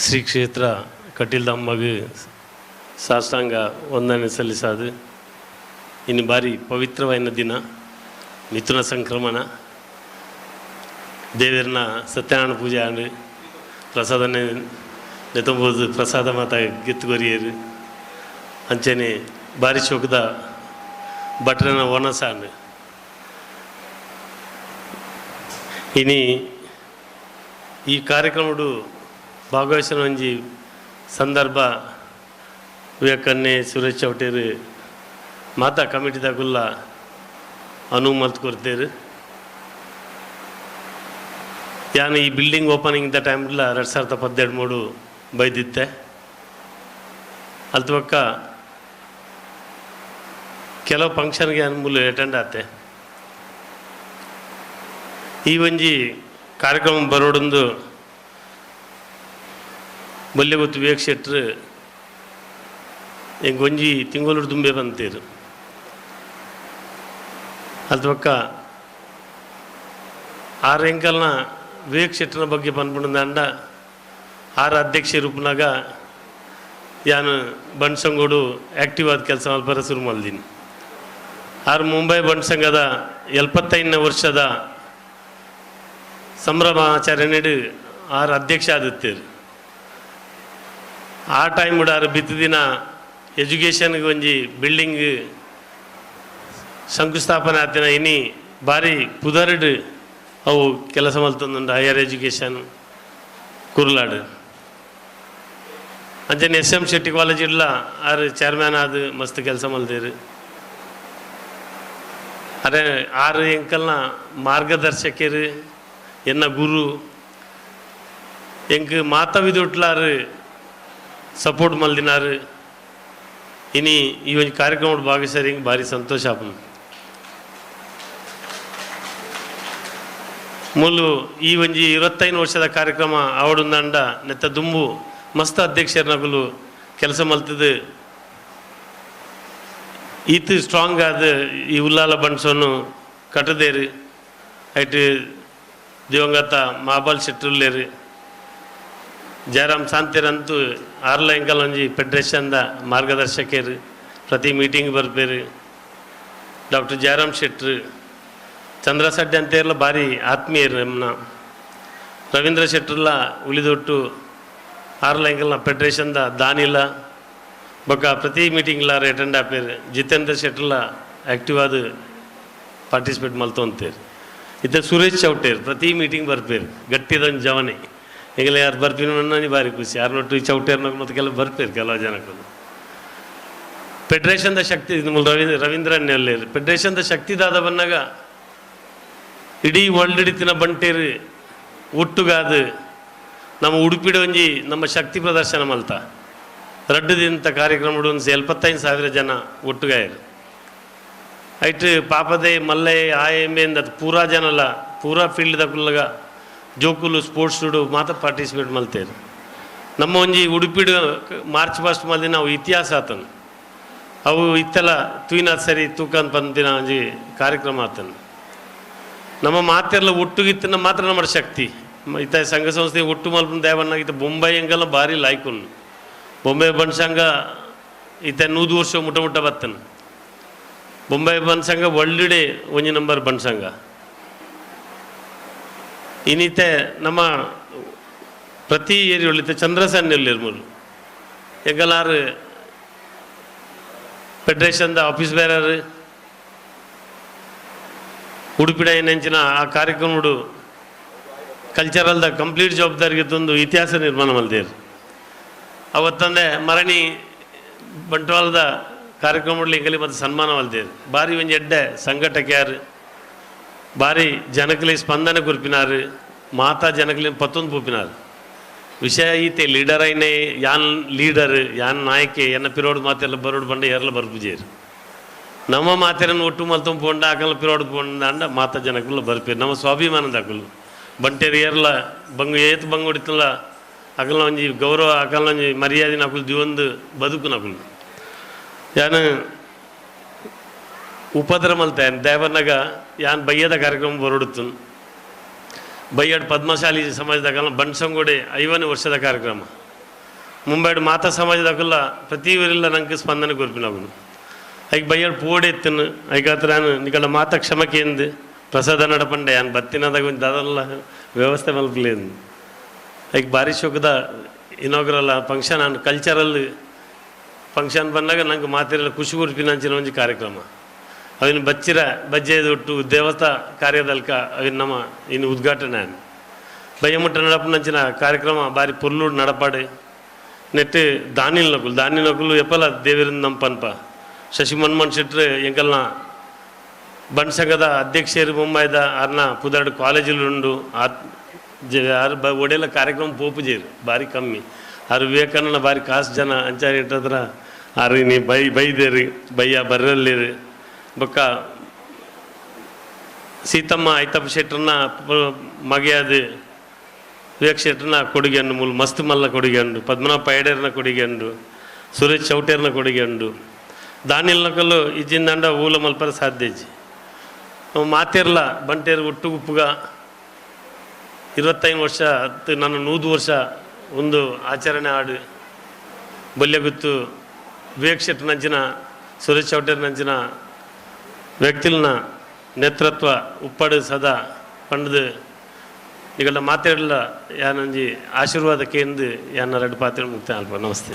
ಶ್ರೀ ಕ್ಷೇತ್ರ ಕಟೀಲ್ದಮ್ಮಗೆ ಸಾಷ್ಟಾಂಗ ವಂದನೆ ಸಲ್ಲಿಸಾದು ಇನ್ನು ಬಾರಿ ಪವಿತ್ರವಾದ ದಿನ, ಮಿಥುನ ಸಂಕ್ರಮಣ ದೇವರನ್ನ ಸತ್ಯನಾರಾಯಣ ಪೂಜೆ ಆಂಡು ಪ್ರಸಾದನೆ ನೆತ್ತಂಬೋದು ಪ್ರಸಾದ ಮಾತ ಗೆತ್ತುಗೊರಿಯರು. ಅಂಚನೆ ಬಾರಿ ಶೋಕದ ಭಟ್ರನ ಓನಸ ಆಂಡು ಇನಿ ಈ ಕಾರ್ಯಕ್ರಮಡು ಭಾಗವಹಿಸಿನ ಒಂಜಿ ಸಂದರ್ಭ ವಿವೇಕನ್ನೇ ಸುರೇಶ್ ಚೌಟೇರು ಮಾತಾ ಕಮಿಟಿದಾಗುಲ್ಲ ಅನುವು ಮಲ್ತು ಕೊರ್ತೇರು. ಯಾನು ಈ ಬಿಲ್ಡಿಂಗ್ ಓಪನಿಂಗ್ ಇದ್ದ ಟೈಮ್ಲ ಎರಡು ಸಾವಿರದ ಪದ್ದೆರಡು ಮೂರು ಬೈದಿತ್ತೆ. ಅಲ್ತ ಪಕ್ಕ ಕೆಲವು ಫಂಕ್ಷನ್ಗೆ ಅನ್ಮೂಲ ಅಟೆಂಡ್ ಆತೆ ಈ ಒಂಜಿ ಕಾರ್ಯಕ್ರಮ ಬರೋಡೊಂದು ಬಲ್ಲೆ ಗೊತ್ತು ವಿವೇಕ್ ಶೆಟ್ರು ಹೆಂಗೆ ಒಂಜಿ ತಿಂಗಳು ತುಂಬೆ ಬಂತೀರು ಅಲ್ದ ಪಕ್ಕ ಆರು ಎಂಕಲ್ನ ವಿವೇಕ್ ಬಗ್ಗೆ ಬಂದ್ಬಿಟ್ಟು ಅಂಡ ಆರು ಅಧ್ಯಕ್ಷ ರೂಪನಾಗ ಯಾನು ಬಣ್ಸಂಗೋಡು ಆ್ಯಕ್ಟಿವ್ ಆದ ಕೆಲಸ ಮಲ್ಪರ ಶುರು ಮಾಡಿದ್ದೀನಿ ಆರು ಮುಂಬೈ ಬಣ್ಸಂಗದ ಎಲ್ಪತ್ತೈದನೇ ವರ್ಷದ ಸಂಭ್ರಮಾಚರಣೆಡು ಆರು ಅಧ್ಯಕ್ಷ ಆದಿತ್ತೇರು. ಆ ಟೈಮ್ ಬಿಡಾರು ಬಿತ್ತು ದಿನ ಎಜುಕೇಷನ್ಗೆ ಒಂಜಿ ಬಿಲ್ಡಿಂಗ್ ಶಂಕುಸ್ಥಾಪನೆ ಆತಿನ ಇನಿ ಭಾರಿ ಪುದರ್ಡ್ ಅವು ಕೆಲಸ ಮಲ್ತೊಂದುಂಡು ಹೈಯರ್ ಎಜುಕೇಷನ್ ಕುರ್ಲಾಡು. ಅಂಚನೆ ಎಸ್ ಎಂ ಶೆಟ್ಟಿ ಕಾಲೇಜ್ ಇಡ್ಲ, ಆರು ಚೇರ್ಮ್ಯಾನ್ ಆದ ಮಸ್ತ್ ಕೆಲಸ ಮಲ್ದೇರು. ಅರೆ ಆರು ಎಂಕಲ್ನ ಮಾರ್ಗದರ್ಶಕರು, ಎನ್ನ ಗುರು, ಎಂಕ್ ಮಾತವಿದುಟ್ಲಾರು ಸಪೋರ್ಟ್ ಮಲ್ದಿನಾರು ಇನಿ ಈ ಒಂದು ಕಾರ್ಯಕ್ರಮ ಭಾಗವಹಿಸಿದ್ರೆ ಹಿಂಗೆ ಭಾರಿ ಸಂತೋಷ ಆಪನು ಮೂಲು ಈ ಒಂಜಿ ಇರುವತ್ತೈದು ವರ್ಷದ ಕಾರ್ಯಕ್ರಮ ಆವಡುಂದಂಡ ನೆತ್ತ ದುಂಬು ಮಸ್ತ್ ಅಧ್ಯಕ್ಷರನಗುಲು ಕೆಲಸ ಮಲ್ತದು ಈತ್ ಸ್ಟ್ರಾಂಗ್ ಆದ ಈ ಉಲ್ಲಾಲ ಬಣ್ಸೋನು ಕಟ್ಟದೇರು ಐಟ್ ದಿವಂಗತ ಮಹಾಬಲ್ ಶೆಟ್ಟರುಲ್ಲೇರು ಜಯರಾಮ್ ಶಾಂತಿರಂತೂ ಆರ್ಲ ಎಂಕಲ್ ಒಂಜಿ ಫೆಡ್ರೇಷನ್ದ ಮಾರ್ಗದರ್ಶಕರು, ಪ್ರತಿ ಮೀಟಿಂಗ್ ಬರ್ಬೇರು ಡಾಕ್ಟರ್ ಜಯರಾಮ್ ಶೆಟ್ರು, ಚಂದ್ರಸಡ್ಡಿ ಅಂತೇರ್ಲ ಭಾರಿ ಆತ್ಮೀಯರು ನಮ್ಮನ್ನ ರವೀಂದ್ರ ಶೆಟ್ರಲ್ಲ ಉಳಿದೊಟ್ಟು ಆರ್ಲ ಎಂಕಲ್ನ ಫೆಡ್ರೇಷನ್ದ ದಾನಿಲ್ಲ ಬೊಕ್ಕ ಪ್ರತಿ ಮೀಟಿಂಗ್ಲಾರ ಅಟೆಂಡ್ ಆಪೇರು. ಜಿತೇಂದ್ರ ಶೆಟ್ರಲ್ಲ ಆ್ಯಕ್ಟಿವ್ ಆದ ಪಾರ್ಟಿಸಿಪೇಟ್ ಮಲ್ತೊಂತೇರು. ಇದ್ದ ಸುರೇಶ್ ಚೌಟೇರ್ ಪ್ರತಿ ಮೀಟಿಂಗ್ ಬರ್ಪೇರು. ಗಟ್ಟಿದೊಂದು ಜವನೆ. ಈಗಲೇ ಯಾರು ಬರ್ತೀನಿ ಬಾರಿ ಭಾರಿ ಖುಷಿ. ಯಾರು ನೋಟು ಈ ಚೌಟೇರ್ನಾಗ ಮತ್ತು ಕೆಲವು ಬರ್ತೀರಿ ಕೆಲವು ಜನಕ್ಕೂ. ಫೆಡ್ರೇಷನ್ದ ಶಕ್ತಿ ರವೀಂದ್ರ ರವೀಂದ್ರನ್ ಎಲ್ಲೇರು ಫೆಡ್ರೇಷನ್ದ ಶಕ್ತಿ ದಾದ ಬಂದಾಗ ಇಡೀ ಹಿಡಿತಿನ ಬಂಟೇರು ಒಟ್ಟುಗಾದ ನಮ್ಮ ಉಡುಪಿಡ ಒಂಜಿ ನಮ್ಮ ಶಕ್ತಿ ಪ್ರದರ್ಶನ ಮಲ್ತ. ರಡ್ಡದಿಂತ ಕಾರ್ಯಕ್ರಮ ಒಂದು ಎಲ್ಪತ್ತೈದು ಸಾವಿರ ಜನ ಒಟ್ಟುಗಾಯರು. ಐಟ್ ಪಾಪದೆ ಮಲ್ಲೆ ಆಯೆಂಬೆಂದ ಪೂರಾ ಜನಲ್ಲ, ಪೂರಾ ಫೀಲ್ಡ್ ಕುಲ್ಲಗ ಜೋಕುಲು ಸ್ಪೋರ್ಟ್ಸ್ ಡು ಮಾತ್ರ ಪಾರ್ಟಿಸಿಪೇಟ್ ಮಲ್ತೇರು ನಮ್ಮ ಒಂಜಿ ಉಡುಪಿಡು ಮಾರ್ಚ್ ಫಸ್ಟ್ ಮಲ್ದಿ ನಾವು ಇತಿಹಾಸ ಆತನು. ಅವು ಇತ್ತಲ ತೂಯಿನಾಥ್ ಸರಿ ತೂಕನ್ ಪಂದಿನ ಒಂಜಿ ಕಾರ್ಯಕ್ರಮ ಆತನು. ನಮ್ಮ ಮಾತೆಲ್ಲ ಒಟ್ಟುಗಿತ್ತನ ಮಾತ್ರ ನಮ್ಮ ಶಕ್ತಿ. ಇತ್ತ ಸಂಘ ಸಂಸ್ಥೆ ಒಟ್ಟು ಮಲ್ಪನ ದೇವಣ್ಣ ಇತ್ತ ಬೊಂಬೈ ಬಾರಿ ಭಾರಿ ಬೊಂಬೆ ಬೊಂಬೈ ಬನ್ಸಂಗ ಇತ್ತ ನೂದು ವರ್ಷ ಮುಟ್ಟ ಮುಟ್ಟ ಬತ್ತನು. ಬೊಂಬೈ ಬನ್ಸಂಗ ಒಳ್ಳೆಡೆ ಒಂಜಿ ನಂಬರ್ ಬಣ್ಸಂಗ ಇನ್ನಿತ್ತೆ ನಮ್ಮ ಪ್ರತಿ ಏರಿ ಒಳ್ಳಿತೆ ಚಂದ್ರಸನ್ ಎಲ್ಲಿರ್ ಮೂರು ಎಂಗಲಾರು ಫೆಡ್ರೇಷನ್ದ ಆಫೀಸ್ ಬೇರರು ಉಡುಪಿಡ ಏನಂಚಿನ ಆ ಕಾರ್ಯಕ್ರಮಡು ಕಲ್ಚರಲ್ದ ಕಂಪ್ಲೀಟ್ ಜವಾಬ್ದಾರಿಗೆ ತಂದು ಇತಿಹಾಸ ನಿರ್ಮಾಣ ಮಲ್ದೇರು ಅವತ್ತಂದೆ ಮರಣಿ ಬಂಟ್ವಾಳದ ಕಾರ್ಯಕ್ರಮಗಳು ಎಂಗಲಿ ಮತ್ತು ಸನ್ಮಾನ ಮಲ್ದೇರು ಭಾರಿ ಒಂಜಿ ಎಡ್ಡೆ ಸಂಘಟಕ ಭಾರಿ ಜನಕಲಿ ಸ್ಪಂದನೆ ಕುರ್ಪಿನಾರು ಮಾತಾ ಜನಕಲಿ ಪತ್ತೊಂದು ಪೂಪಿನಾರು ವಿಷಯ ಈತೆ ಲೀಡರ್ ಐನೆ, ಯಾನ್ ಲೀಡರ್, ಯಾನ್ ನಾಯಕೆ, ಎನ್ನ ಪಿರೋಡ್ ಮಾತೆಲ್ಲ ಬರೋಡು ಬಂಡ ಎರಲ ಬರ್ಪುಜೇರು ನಮ್ಮ ಮಾತೆರನ್ನು ಒಟ್ಟು ಮಲ್ತೊಂದು ಪೋಂಡ ಆಕಲ್ಲ ಪಿರೋಡ್ ಪೋಂಡ ಅಂಡ ಮಾತಾ ಜನಕಲ್ಲ ಬರ್ಪೇರು. ನಮ್ಮ ಸ್ವಾಭಿಮಾನದ ಹಾಕಲು ಬಂಟೇರು ಏರ್ಲ, ಬಂಗು ಏತು ಬಂಗು ಹೊಡಿತಲ್ಲ ಒಂಜಿ ಗೌರವ ಅಕಲ್ನ ಒಂಜಿ ಮರ್ಯಾದೆ ನಕುಲು ದಿವೊಂದು ಬದುಕು ನಕುಲು ಯಾನು ಉಪದ್ರ ಮಲ್ತಾಯನ್ ದೇವರ್ನಾಗ ಯಾನ್ ಬಯ್ಯದ ಕಾರ್ಯಕ್ರಮ ಬರೋಡುತ್ತು ಬಯ್ಯಡ್ ಪದ್ಮಶಾಲಿ ಸಮಾಜದಾಗ ಬಣ್ಸಂಗೋಡೆ ಐವನೇ ವರ್ಷದ ಕಾರ್ಯಕ್ರಮ. ಮುಂಬೈಡ್ ಮಾತಾ ಸಮಾಜದಾಗಲ್ಲ ಪ್ರತಿ ಊರಿಲ್ಲ ಸ್ಪಂದನೆ ಕೊರ್ಪಿನವನು ಐಕ್ ಬಯ್ಯಡ್ ಪೋಡೆತ್ತನು ಐಕ್ ಹತ್ರ ನಿಕಲ ಮಾತ ಎಂದು, ಪ್ರಸಾದ ನಡಪಂಡೆ ಯಾನ್ ಬತ್ತಿನದಾಗ ಒಂದು ವ್ಯವಸ್ಥೆ ಮಲ್ಪಲೇನು ಐಕ್ ಭಾರಿ ಶೋಕದ ಇನಾಗ್ರಲ್ಲ ಫಂಕ್ಷನ್ ನಾನು ಕಲ್ಚರಲ್ ಫಂಕ್ಷನ್ ಬಂದಾಗ ನಂಗೆ ಮಾತಿರಲ್ಲ ಖುಷಿ ಕೊರ್ಪಿನಂಚಿನ ಒಂದು ಕಾರ್ಯಕ್ರಮ. ಅವಿನ ಬಚ್ಚಿರ ಬಜ್ಜೆದು ಒಟ್ಟು ದೇವಸ್ಥಾ ಕಾರ್ಯದಲ್ಕ ಅವಿನ ನಮ್ಮ ಇನ್ನು ಉದ್ಘಾಟನೆ ಆನ್ ಬಯ್ಯಮುಟ್ಟ ನಡಪನಂಚಿನ ಕಾರ್ಯಕ್ರಮ ಬಾರಿ ಪೊರ್ಲೂಡು ನಡಪಾಡೆ. ನೆಟ್ಟು ದಾನಿಲ್ ನಕುಲು ದಾನಿಲ್ ನಕುಲು ಎಪ್ಪಲ ದೇವಿರಿಂದ ನಮ್ಮ ಪನ್ಪ. ಶಶಿ ಮನ್ಮೋಹನ್ ಶೆಟ್ರು ಎಂಕಲ್ನ ಬಂಡ್ ಸಂಘದ ಅಧ್ಯಕ್ಷರು ಮುಂಬೈದ ಆರ್ನ ಪುದಾಡ್ ಕಾಲೇಜಲ್ಲಿ ಉಂಡು. ಆ ಜ- ಆರು ಬ ಒಡೆಲ್ಲ ಕಾರ್ಯಕ್ರಮ ಪೋಪುಜೇರು ಭಾರಿ ಕಮ್ಮಿ. ಆರು ವಿವೇಕಾನಂದ ಭಾರಿ ಕಾಸು ಜನ ಅಂಚಾರಿ ಇಟ್ಟದ್ರ ಆರು ನೀ ಬೈ ಬೈದೇರಿ, ಬಯ್ಯ ಬರ್ರಲ್ಲಿರಿ. ಬೊಕ್ಕ ಸೀತಮ್ಮ ಐತಪ್ಪ ಶೆಟ್ಟರನ್ನ ಮಗೆಯಾದ ವಿವೇಕ್ ಕೊಡುಗೆ ಕೊಡುಗೆಂಡು, ಮೂಲ ಮಸ್ತ್ ಮಲ್ಲ ಕೊಡುಗೆಂಡು, ಪದ್ಮನಾಭ ಕೊಡುಗೆ ಕೊಡುಗೆಂಡು, ಸುರೇಶ್ ಚೌಟೇರ್ನ ಕೊಡುಗೆಂಡು ಇಜ್ಜಿಂದಂಡ ಊಲ ಇಜ್ಜಿ ನಾವು ಮಾತಿರ್ಲ, ಬಂಟೇರು ಒಟ್ಟು ಉಪ್ಪುಗ ಇರುವತ್ತೈದು ವರ್ಷ, ಹತ್ತು ನನ್ನ ನೂದು ವರ್ಷ ಒಂದು ಆಚರಣೆ ಆಡು ಬಲ್ಯಗುತ್ತು ವಿವೇಕ್ ಶೆಟ್ಟರ್ ನಂಚಿನ ಸುರೇಶ್ ಚೌಟೇರ್ ನಂಚಿನ ವ್ಯಕ್ತಿಲ್ನ ನೇತೃತ್ವ ఉప్పడు ಸದಾ పండుదు ಈಗೆಲ್ಲ ಮಾತಾಡಲ್ಲ ಯಾನಂಜಿ ಆಶೀರ್ವಾದಕ್ಕೆ ಎಂದು ಯಾನ ಎರಡು ಪಾತ್ರೆ ಮುಕ್ತ ಅಲ್ಪ ನಮಸ್ತೆ.